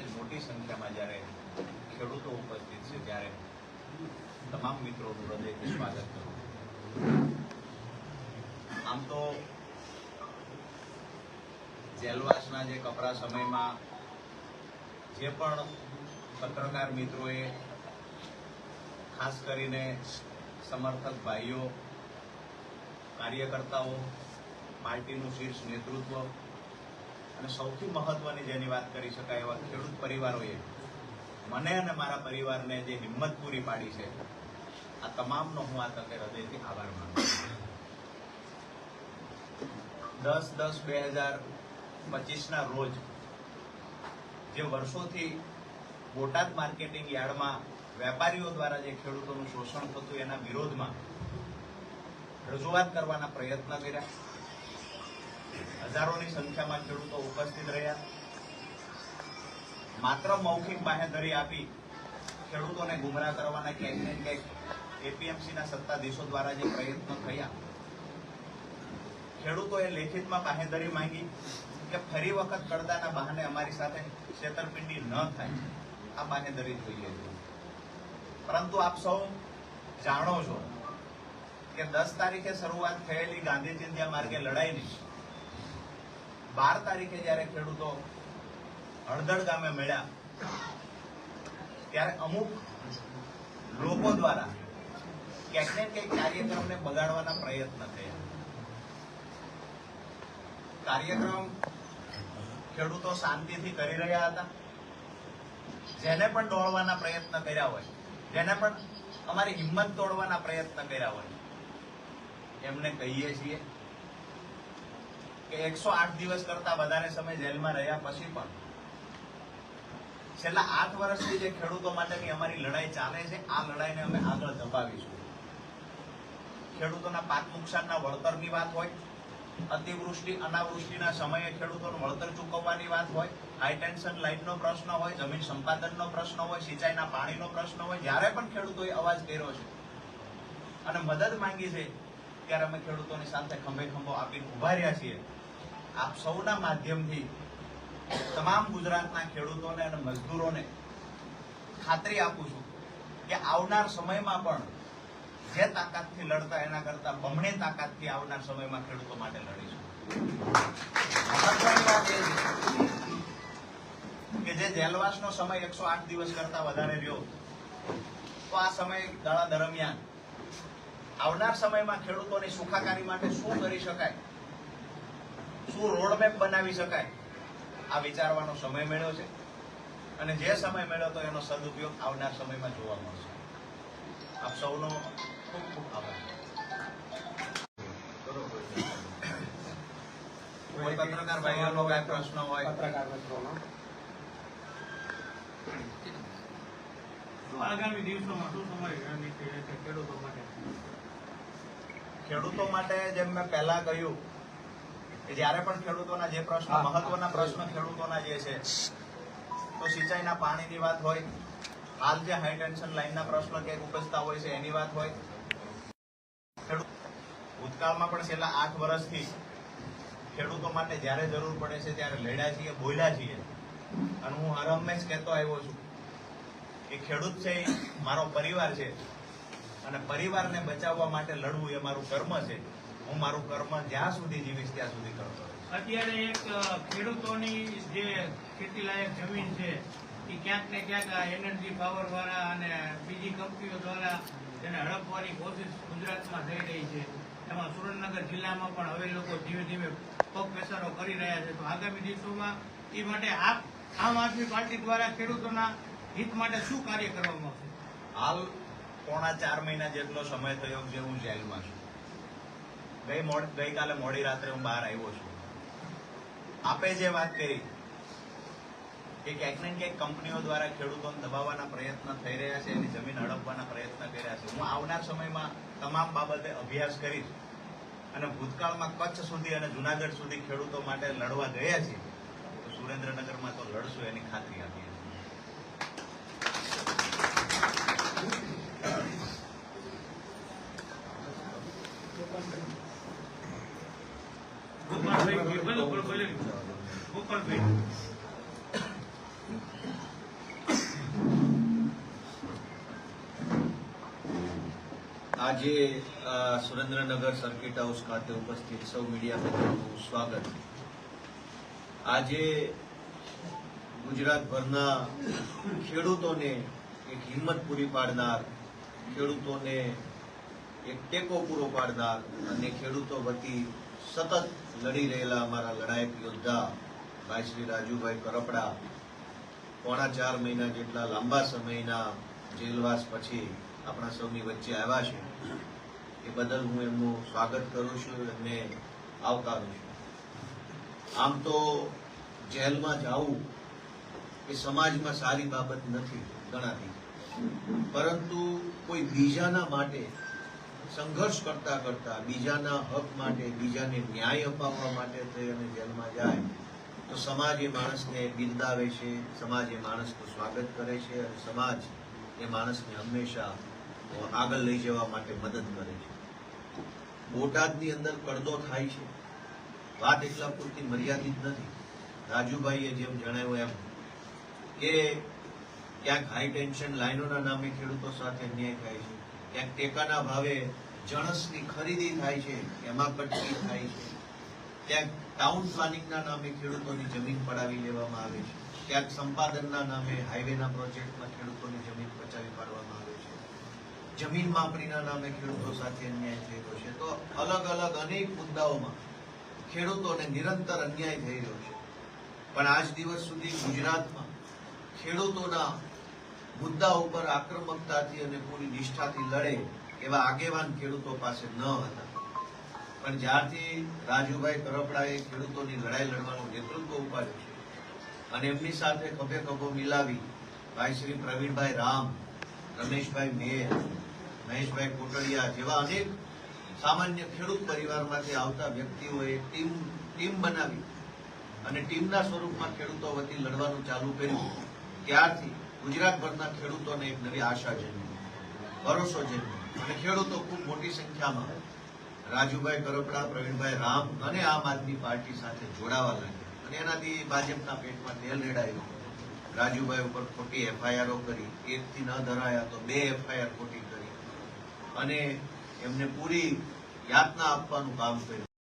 સાથે મોટી સંખ્યામાં જ્યારે ખેડૂતો ઉપસ્થિત છે, ત્યારે તમામ મિત્રોનું હૃદયથી સ્વાગત કરું આમ તો જેલવાસના જે કપરા સમયમાં જે પણ પત્રકાર મિત્રોએ ખાસ કરીને સમર્થક ભાઈઓ, કાર્યકર્તાઓ, પાર્ટીનું શીર્ષ નેતૃત્વ અને સૌથી મહત્વની જેની વાત કરી શકાય એવા ખેડૂત પરિવારોએ મને અને મારા પરિવારને જે હિંમત પૂરી પાડી છે, આ તમામનો હું આ તકે હૃદયથી આભાર માનું દસ દસ બે હજાર પચીસના રોજ જે વર્ષોથી બોટાદ માર્કેટિંગ યાર્ડમાં વેપારીઓ દ્વારા જે ખેડૂતોનું શોષણ થતું એના વિરોધમાં રજૂઆત કરવાના પ્રયત્ન કર્યા. હજારોની સંખ્યામાં ખેડૂતો ઉપસ્થિત રહ્યા. માત્ર મૌખિક બાહેધરી આપી ખેડૂતોને ગુમરાહ કરવાના ક્યાંક ને ક્યાંક એપીએમસીના સત્તાધીશો દ્વારા જે પ્રયત્નો થયા. ખેડૂતોએ લેખિતમાં બાહેધરી માંગી કે ફરી વખત કરદાના બહાને અમારી સાથે છેતરપિંડી ન થાય. આ બાહેધરી જોઈએ પરંતુ આપ સૌ જાણો છો કે દસ તારીખે શરૂઆત થયેલી ગાંધી ચિંધ્યા માર્ગે લડાઈની બાર તારીખે જ્યારે ખેડૂતો હળદળ ગામે મળ્યા, ત્યારે અમુક લોકો દ્વારા ક્યાંક ને કાર્યક્રમને બગાડવાના પ્રયત્ન થયા. કાર્યક્રમ ખેડૂતો શાંતિથી કરી રહ્યા હતા. જેને પણ દોડવાના પ્રયત્ન કર્યા હોય, જેને પણ અમારી હિંમત તોડવાના પ્રયત્ન કર્યા હોય, એમને કહીએ છીએ કે એકસો આઠ દિવસ કરતા વધારે સમય જેલમાં રહ્યા પછી પણ. છેલ્લા આઠ વર્ષથી જે ખેડૂતો માટેની અમારી લડાઈ ચાલે છે, આ લડાઈને અમે આગળ ધપાવીશું. ખેડૂતોના પાક નુકસાનના વળતરની વાત હોય, અતિવૃષ્ટિ, અનાવૃષ્ટિના સમયે ખેડૂતોનું વળતર ચૂકવવાની વાત હોય હાઈ ટેન્શન લાઇનનો પ્રશ્ન હોય, જમીન સંપાદનનો પ્રશ્ન હોય, સિંચાઈના પાણીનો પ્રશ્ન હોય, જ્યારે પણ ખેડૂતોએ અવાજ કર્યો છે અને મદદ માંગી છે, ત્યારે અમે ખેડૂતોની સાથે ખંભે ખંભો આપીને ઊભા રહ્યા છીએ. આપ સૌના માધ્યમથી તમામ ગુજરાતના ખેડૂતોને અને મજદૂરોને ખાતરી આપું છું કે આવનાર સમયમાં પણ જે તાકાતથી લડતા એના કરતા બમણી તાકાતથી આવનાર સમયમાં ખેડૂતો માટે લડીશું. કે જે જેલવાસનો સમય એકસો આઠ દિવસ કરતા વધારે રહ્યો, તો આ સમય ગાળા દરમિયાન આવનાર સમયમાં ખેડૂતોની સુખાકારી માટે શું કરી શકાય? શું રોડમેપ બનાવી શકાય? આ વિચારવાનો સમય મળ્યો છે. અને જે સમય મળ્યો તો એનો સદુપયોગ આવનાર સમયમાં જોવા મળશે. આપ સૌનો ખૂબ ખૂબ આભાર. કોઈ પત્રકાર ભાઈઓનો કઈ પ્રશ્ન હોય? પત્રકાર મિત્રોનો. આગામી દિવસોમાં શું સમય ખેડૂતો માટે? ખેડૂતો માટે જેમ મેં પહેલા કહ્યું કે જ્યારે પણ ખેડૂતોના જે પ્રશ્ન મહત્વના. પ્રશ્ન ખેડૂતોના જે છે તો સિંચાઈના પાણીની વાત હોય હાલ જે હાઈ ટેન્શન લાઈનના પ્રશ્ન ક્યાંક ઉપજતા હોય છે એની વાત હોય. ભૂતકાળમાં પણ છેલ્લા આઠ વર્ષથી ખેડૂતો માટે જ્યારે જરૂર પડે છે ત્યારે લડ્યા છીએ બોલ્યા છીએ. અને હું હર હંમેશ કહેતો આવ્યો છું કે ખેડૂત છે મારો પરિવાર છે. અને પરિવારને બચાવવા માટે લડવું એ મારું કર્મ છે. હું મારું કર્મ જ્યાં સુધી જીવીશ ત્યાં સુધી કરતો અત્યારે એક ખેડૂતોની જે ખેતી લાયક જમીન છે એ ક્યાંક ને ક્યાંક એનર્જી પાવર વાળા અને બીજી કંપનીઓ દ્વારા તેને હડપવાની કોશિશ ગુજરાતમાં થઈ રહી છે. એમાં સુરેન્દ્રનગર જિલ્લામાં પણ હવે લોકો ધીમે ધીમે પગ પેસારો કરી રહ્યા છે. તો આગામી દિવસોમાં એ માટે આમ આદમી પાર્ટી દ્વારા ખેડૂતોના હિત માટે શું કાર્ય કરવામાં આવશે? હાલ પોણા ચાર મહિના જેટલો સમય થયો જે હું જેલમાં છું. ગઈ ગઈકાલે મોડી રાત્રે હું બહાર આવ્યો છું. આપે જે વાત કરી કે ક્યાંક ને ક્યાંક કંપનીઓ દ્વારા ખેડૂતોને દબાવવાના પ્રયત્ન થઈ રહ્યા છે, એની જમીન હડપવાના પ્રયત્ન કર્યા છે. હું આવનાર સમયમાં તમામ બાબતે અભ્યાસ કરીશ અને ભૂતકાળમાં કચ્છ સુધી અને જુનાગઢ સુધી ખેડૂતો માટે લડવા ગયા છીએ, તો સુરેન્દ્રનગરમાં તો લડશું, એની ખાતરી આપીએ આજે સુરેન્દ્રનગર સર્કિટ હાઉસ ખાતે ઉપસ્થિત સૌ મીડિયા મિત્રોનું સ્વાગત. આજે ગુજરાતભરના ખેડૂતોને એક હિંમત પૂરી પાડનાર, ખેડૂતોને એક ટેકો પૂરો પાડનાર અને ખેડૂતો વતી સતત લડી રહેલા અમારા લડાયક યોદ્ધા ભાઈ શ્રી રાજુભાઈ કરપડા. પોણા ચાર મહિના જેટલા લાંબા સમયના જેલવાસ પછી આપણા સૌની વચ્ચે આવ્યા છે. એ બદલ હું એમનું સ્વાગત કરું છું અને આવકારું છું. આમ તો જેલમાં જવું એ સમાજમાં સારી બાબત નથી ગણાતી. પરંતુ કોઈ બીજાના માટે સંઘર્ષ કરતા કરતા, બીજાના હક માટે, બીજાને ન્યાય અપાવવા માટે થઈ અને જેલમાં જાય, તો સમાજ એ માણસને બિરદાવે છે, સમાજ એ માણસનું સ્વાગત કરે છે અને સમાજ એ માણસને હંમેશા આગળ લઈ જવા માટે મદદ કરે છે. બોટાદની અંદર પડદો થાય છે. વાત એટલા પૂરતી મર્યાદિત નથી. રાજુભાઈએ જેમ જણાવ્યું એમ કે ક્યાંક હાઈ ટેન્શન લાઈનોના નામે ખેડૂતો સાથે અન્યાય થાય છે. ક્યાંક ટેકાના ભાવે જણસની ખરીદી થાય છે. એમાં કટકી થાય છે. ક્યાંક ટાઉન પ્લાનિંગના નામે ખેડૂતોની જમીન પડાવી લેવામાં આવે છે. ક્યાંક સંપાદનના નામે હાઈવેના પ્રોજેક્ટમાં ખેડૂતોની જમીન પચાવી પાડવામાં આવે છે. જમીન માપણીના નામે ખેડૂતો સાથે અન્યાય રહ્યો છે. તો અલગ અલગ અનેક મુદ્દાઓમાં ખેડૂતોને નિરંતર અન્યાય થઈ રહ્યો છે. પણ આજ દિવસ સુધી ગુજરાતમાં ખેડૂતોના મુદ્દા ઉપર આક્રમકતાથી અને પૂરી નિષ્ઠાથી લડે એવા આગેવાન ખેડૂતો પાસે ન હતા. પણ જ્યારથી રાજુભાઈ કરપડાએ ખેડૂતોની લડાઈ લડવાનું નેતૃત્વ ઉપાડ્યું છે અને એમની સાથે ખભે ખભો મિલાવી, ભાઈ શ્રી પ્રવીણભાઈ રામ, રમેશભાઈ મેર મહેશભાઈ કોટડિયા જેવા અનેક સામાન્ય ખેડૂત પરિવારમાંથી આવતા વ્યક્તિઓએ ટીમ ટીમ બનાવી અને ટીમના સ્વરૂપમાં ખેડૂતો વતી લડવાનું ચાલુ કર્યું. ત્યારથી ગુજરાતભરના ખેડૂતોને એક નવી આશા જન્મી, ભરોસો જન્મ્યો અને ખેડૂતો ખૂબ મોટી સંખ્યામાં રાજુભાઈ કરપડા, પ્રવીણભાઈ રામ અને આમ આદમી પાર્ટી સાથે જોડાવા લાગ્યા અને એનાથી ભાજપના પેટમાં તેલ રેડાયું. રાજુભાઈ ઉપર ખોટી એફઆઈઆરઓ કરી, એકથી ન ધરાયા તો બે એફઆઈઆર ખોટી અને એમને પૂરી યાતના આપવાનું કામ કર્યું.